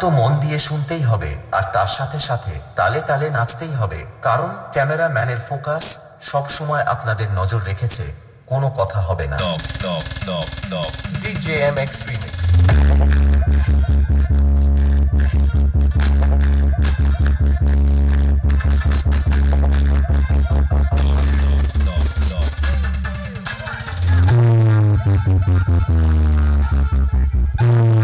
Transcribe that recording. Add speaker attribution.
Speaker 1: তো মন দিয়ে শুনতেই হবে আর তার সাথে সাথে তালে তালে নাচতেই হবে কারণ ক্যামেরাম্যানের ফোকাস সব সময় আপনাদের নজর রেখেছে কোনো কথা হবে না
Speaker 2: Thank